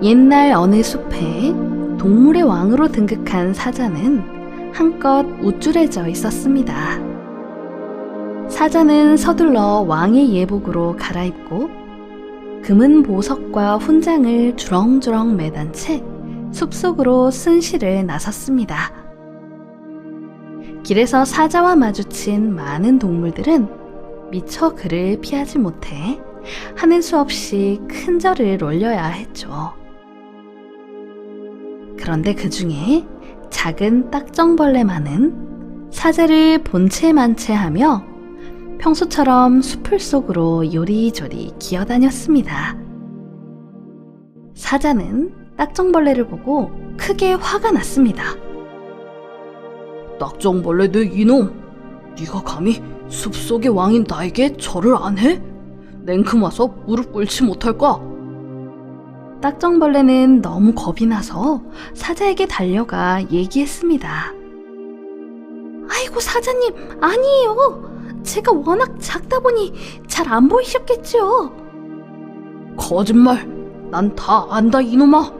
옛날 어느 숲에 동물의 왕으로 등극한 사자는 한껏 우쭐해져 있었습니다. 사자는 서둘러 왕의 예복으로 갈아입고 금은 보석과 훈장을 주렁주렁 매단 채 숲속으로 순시를 나섰습니다. 길에서 사자와 마주친 많은 동물들은 미처 그를 피하지 못해 하는 수 없이 큰 절을 올려야 했죠. 그런데 그 중에 작은 딱정벌레만은 사자를 본체만체하며 평소처럼 숲을 속으로 요리조리 기어다녔습니다. 사자는 딱정벌레를 보고 크게 화가 났습니다. 딱정벌레 내 이놈! 네가 감히 숲속의 왕인 나에게 절을 안 해? 냉큼 와서 무릎 꿇지 못할까? 딱정벌레는 너무 겁이 나서 사자에게 달려가 얘기했습니다. 아이고, 사자님, 아니에요. 제가 워낙 작다 보니 잘 안 보이셨겠죠? 거짓말! 난 다 안다 이놈아!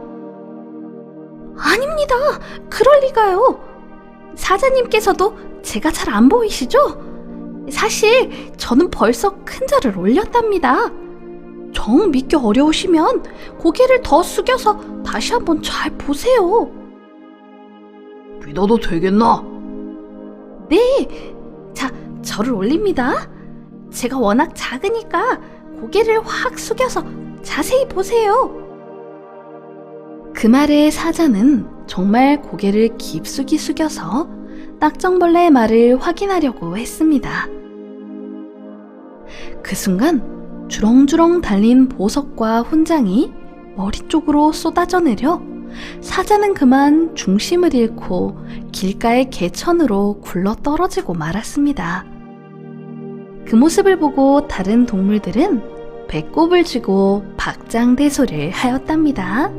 아닙니다. 그럴 리가요. 사자님께서도 제가 잘 안 보이시죠? 사실 저는 벌써 큰 절을 올렸답니다. 정 믿기 어려우시면 고개를 더 숙여서 다시 한번 잘 보세요. 믿어도 되겠나? 네. 자, 절을 올립니다. 제가 워낙 작으니까 고개를 확 숙여서 자세히 보세요. 그 말에 사자는 정말 고개를 깊숙이 숙여서 딱정벌레의 말을 확인하려고 했습니다. 그 순간 주렁주렁 달린 보석과 훈장이 머리 쪽으로 쏟아져 내려 사자는 그만 중심을 잃고 길가의 개천으로 굴러 떨어지고 말았습니다. 그 모습을 보고 다른 동물들은 배꼽을 쥐고 박장대소를 하였답니다.